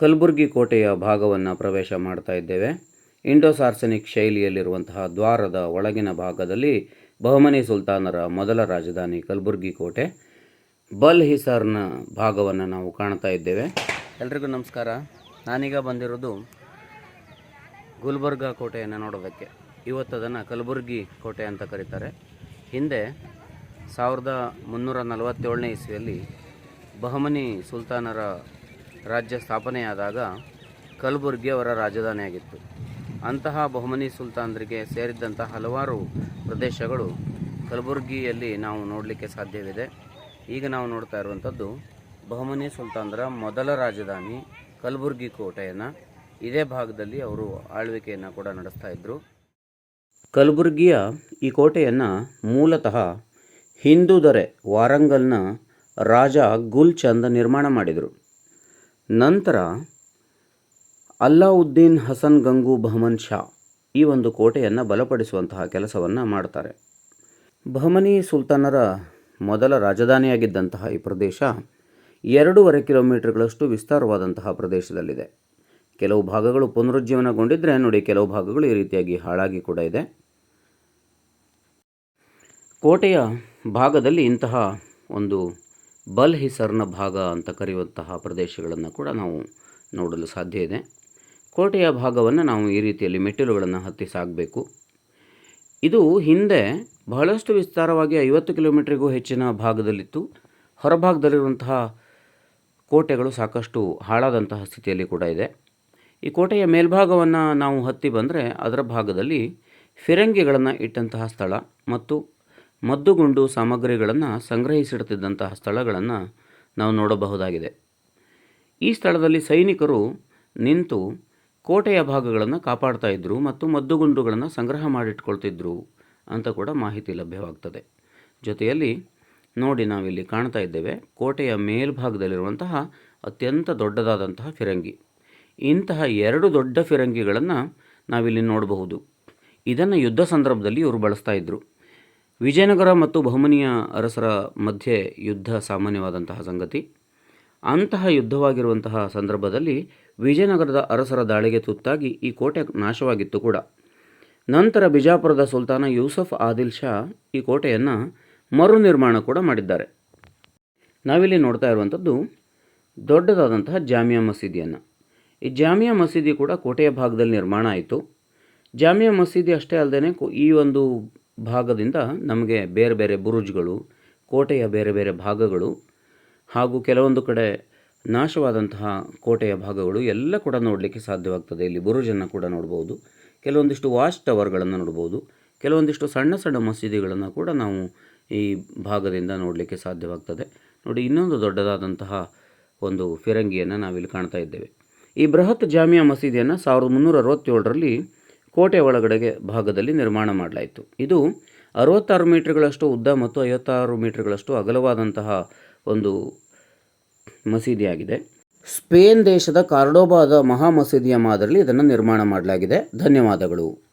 ಕಲಬುರಗಿ ಕೋಟೆಯ ಭಾಗವನ್ನು ಪ್ರವೇಶ ಮಾಡ್ತಾ ಇದ್ದೇವೆ. ಇಂಡೋಸಾರ್ಸನಿಕ್ ಶೈಲಿಯಲ್ಲಿರುವಂತಹ ದ್ವಾರದ ಒಳಗಿನ ಭಾಗದಲ್ಲಿ ಬಹಮನಿ ಸುಲ್ತಾನರ ಮೊದಲ ರಾಜಧಾನಿ ಕಲಬುರಗಿ ಕೋಟೆ. ಬಲ್ ಹಿಸಾರ್ನ ಭಾಗವನ್ನು ನಾವು ಕಾಣ್ತಾ ಇದ್ದೇವೆ. ಎಲ್ರಿಗೂ ನಮಸ್ಕಾರ. ನಾನೀಗ ಬಂದಿರೋದು ಗುಲ್ಬರ್ಗ ಕೋಟೆಯನ್ನು ನೋಡೋದಕ್ಕೆ. ಇವತ್ತು ಅದನ್ನು ಕಲಬುರಗಿ ಕೋಟೆ ಅಂತ ಕರೀತಾರೆ. ಹಿಂದೆ ಸಾವಿರದ ಮುನ್ನೂರ ನಲವತ್ತೇಳನೇ ಇಸ್ವಿಯಲ್ಲಿ ಬಹಮನಿ ಸುಲ್ತಾನರ ರಾಜ್ಯ ಸ್ಥಾಪನೆಯಾದಾಗ ಕಲಬುರಗಿ ಅವರ ರಾಜಧಾನಿಯಾಗಿತ್ತು. ಅಂತಹ ಬಹುಮನಿ ಸುಲ್ತಾನರಿಗೆ ಸೇರಿದ್ದಂಥ ಹಲವಾರು ಪ್ರದೇಶಗಳು ಕಲಬುರಗಿಯಲ್ಲಿ ನಾವು ನೋಡಲಿಕ್ಕೆ ಸಾಧ್ಯವಿದೆ. ಈಗ ನಾವು ನೋಡ್ತಾ ಇರುವಂಥದ್ದು ಬಹುಮನಿ ಸುಲ್ತಾನರ ಮೊದಲ ರಾಜಧಾನಿ ಕಲಬುರಗಿ ಕೋಟೆಯನ್ನು. ಇದೇ ಭಾಗದಲ್ಲಿ ಅವರು ಆಳ್ವಿಕೆಯನ್ನು ಕೂಡ ನಡೆಸ್ತಾ ಇದ್ದರು ಕಲಬುರಗಿಯ ಈ ಕೋಟೆಯನ್ನು ಮೂಲತಃ ಹಿಂದೂ ದೊರೆ ವಾರಂಗಲ್ನ ರಾಜ ಗುಲ್ಚಂದ್ ನಿರ್ಮಾಣ ಮಾಡಿದರು. ನಂತರ ಅಲ್ಲಾವುದ್ದೀನ್ ಹಸನ್ ಗಂಗು ಬಹಮನ್ ಶಾ ಈ ಒಂದು ಕೋಟೆಯನ್ನು ಬಲಪಡಿಸುವಂತಹ ಕೆಲಸವನ್ನು ಮಾಡ್ತಾರೆ. ಬಹಮನಿ ಸುಲ್ತಾನರ ಮೊದಲ ರಾಜಧಾನಿಯಾಗಿದ್ದಂತಹ ಈ ಪ್ರದೇಶ ಎರಡೂವರೆ ಕಿಲೋಮೀಟರ್ಗಳಷ್ಟು ವಿಸ್ತಾರವಾದಂತಹ ಪ್ರದೇಶದಲ್ಲಿದೆ. ಕೆಲವು ಭಾಗಗಳು ಪುನರುಜ್ಜೀವನಗೊಂಡಿದ್ದರೆ ನೋಡಿ ಕೆಲವು ಭಾಗಗಳು ಈ ರೀತಿಯಾಗಿ ಹಾಳಾಗಿ ಕೂಡ ಇದೆ. ಕೋಟೆಯ ಭಾಗದಲ್ಲಿ ಇಂತಹ ಒಂದು ಬಲ್ ಹಿಸರ್ನ ಭಾಗ ಅಂತ ಕರೆಯುವಂತಹ ಪ್ರದೇಶಗಳನ್ನು ಕೂಡ ನಾವು ನೋಡಲು ಸಾಧ್ಯ ಇದೆ. ಕೋಟೆಯ ಭಾಗವನ್ನು ನಾವು ಈ ರೀತಿಯಲ್ಲಿ ಮೆಟ್ಟಿಲುಗಳನ್ನು ಹತ್ತಿ ಸಾಗಬೇಕು ಇದು ಹಿಂದೆ ಬಹಳಷ್ಟು ವಿಸ್ತಾರವಾಗಿ ಐವತ್ತು ಕಿಲೋಮೀಟ್ರಿಗೂ ಹೆಚ್ಚಿನ ಭಾಗದಲ್ಲಿತ್ತು. ಹೊರಭಾಗದಲ್ಲಿರುವಂತಹ ಕೋಟೆಗಳು ಸಾಕಷ್ಟು ಹಾಳಾದಂತಹ ಸ್ಥಿತಿಯಲ್ಲಿ ಕೂಡ ಇದೆ. ಈ ಕೋಟೆಯ ಮೇಲ್ಭಾಗವನ್ನು ನಾವು ಹತ್ತಿ ಬಂದರೆ ಅದರ ಭಾಗದಲ್ಲಿ ಫಿರಂಗಿಗಳನ್ನು ಇಟ್ಟಂತಹ ಸ್ಥಳ ಮತ್ತು ಮದ್ದುಗುಂಡು ಸಾಮಗ್ರಿಗಳನ್ನು ಸಂಗ್ರಹಿಸಿಡ್ತಿದ್ದಂತಹ ಸ್ಥಳಗಳನ್ನು ನಾವು ನೋಡಬಹುದಾಗಿದೆ. ಈ ಸ್ಥಳದಲ್ಲಿ ಸೈನಿಕರು ನಿಂತು ಕೋಟೆಯ ಭಾಗಗಳನ್ನು ಕಾಪಾಡ್ತಾ ಇದ್ದರು ಮತ್ತು ಮದ್ದುಗುಂಡುಗಳನ್ನು ಸಂಗ್ರಹ ಮಾಡಿಟ್ಕೊಳ್ತಿದ್ರು ಅಂತ ಕೂಡ ಮಾಹಿತಿ ಲಭ್ಯವಾಗ್ತದೆ. ಜೊತೆಯಲ್ಲಿ ನೋಡಿ ನಾವಿಲ್ಲಿ ಕಾಣ್ತಾ ಇದ್ದೇವೆ, ಕೋಟೆಯ ಮೇಲ್ಭಾಗದಲ್ಲಿರುವಂತಹ ಅತ್ಯಂತ ದೊಡ್ಡದಾದಂತಹ ಫಿರಂಗಿ. ಇಂತಹ ಎರಡು ದೊಡ್ಡ ಫಿರಂಗಿಗಳನ್ನು ನಾವಿಲ್ಲಿ ನೋಡಬಹುದು. ಇದನ್ನು ಯುದ್ಧ ಸಂದರ್ಭದಲ್ಲಿ ಇವರು ಬಳಸ್ತಾ ಇದ್ದರು ವಿಜಯನಗರ ಮತ್ತು ಬಹುಮನಿಯ ಅರಸರ ಮಧ್ಯೆ ಯುದ್ಧ ಸಾಮಾನ್ಯವಾದಂತಹ ಸಂಗತಿ. ಅಂತಹ ಯುದ್ಧವಾಗಿರುವಂತಹ ಸಂದರ್ಭದಲ್ಲಿ ವಿಜಯನಗರದ ಅರಸರ ದಾಳಿಗೆ ತುತ್ತಾಗಿ ಈ ಕೋಟೆ ನಾಶವಾಗಿತ್ತು ಕೂಡ. ನಂತರ ಬಿಜಾಪುರದ ಸುಲ್ತಾನ ಯೂಸಫ್ ಆದಿಲ್ ಶಾ ಈ ಕೋಟೆಯನ್ನು ಮರು ನಿರ್ಮಾಣ ಕೂಡ ಮಾಡಿದ್ದಾರೆ. ನಾವಿಲ್ಲಿ ನೋಡ್ತಾ ಇರುವಂಥದ್ದು ದೊಡ್ಡದಾದಂತಹ ಜಾಮಿಯಾ ಮಸೀದಿಯನ್ನು. ಈ ಜಾಮಿಯಾ ಮಸೀದಿ ಕೂಡ ಕೋಟೆಯ ಭಾಗದಲ್ಲಿ ನಿರ್ಮಾಣ ಆಯಿತು. ಜಾಮಿಯಾ ಮಸೀದಿ ಅಷ್ಟೇ ಅಲ್ಲದೆ ಈ ಒಂದು ಭಾಗದಿಂದ ನಮಗೆ ಬೇರೆ ಬೇರೆ ಬುರುಜ್ಗಳು, ಕೋಟೆಯ ಬೇರೆ ಬೇರೆ ಭಾಗಗಳು ಹಾಗೂ ಕೆಲವೊಂದು ಕಡೆ ನಾಶವಾದಂತಹ ಕೋಟೆಯ ಭಾಗಗಳು ಎಲ್ಲ ಕೂಡ ನೋಡಲಿಕ್ಕೆ ಸಾಧ್ಯವಾಗ್ತದೆ. ಇಲ್ಲಿ ಬುರುಜನ್ನು ಕೂಡ ನೋಡ್ಬೋದು. ಕೆಲವೊಂದಿಷ್ಟು ವಾಚ್ ಟವರ್ಗಳನ್ನು ನೋಡ್ಬೋದು. ಕೆಲವೊಂದಿಷ್ಟು ಸಣ್ಣ ಸಣ್ಣ ಮಸೀದಿಗಳನ್ನು ಕೂಡ ನಾವು ಈ ಭಾಗದಿಂದ ನೋಡಲಿಕ್ಕೆ ಸಾಧ್ಯವಾಗ್ತದೆ. ನೋಡಿ, ಇನ್ನೊಂದು ದೊಡ್ಡದಾದಂತಹ ಒಂದು ಫಿರಂಗಿಯನ್ನು ನಾವಿಲ್ಲಿ ಕಾಣ್ತಾ ಇದ್ದೇವೆ. ಈ ಬೃಹತ್ ಜಾಮಿಯಾ ಮಸೀದಿಯನ್ನು ಸಾವಿರದ ಮುನ್ನೂರ ಅರವತ್ತೇಳರಲ್ಲಿ ಕೋಟೆ ಒಳಗಡೆಗೆ ಭಾಗದಲ್ಲಿ ನಿರ್ಮಾಣ ಮಾಡಲಾಯಿತು. ಇದು ಅರವತ್ತಾರು ಮೀಟರ್ಗಳಷ್ಟು ಉದ್ದ ಮತ್ತು ಐವತ್ತಾರು ಮೀಟರ್ಗಳಷ್ಟು ಅಗಲವಾದಂತಹ ಒಂದು ಮಸೀದಿಯಾಗಿದೆ. ಸ್ಪೇನ್ ದೇಶದ ಕಾರ್ಡೋಬಾದ ಮಹಾ ಮಸೀದಿಯ ಮಾದರಿಯಲ್ಲಿ ಇದನ್ನು ನಿರ್ಮಾಣ ಮಾಡಲಾಗಿದೆ. ಧನ್ಯವಾದಗಳು.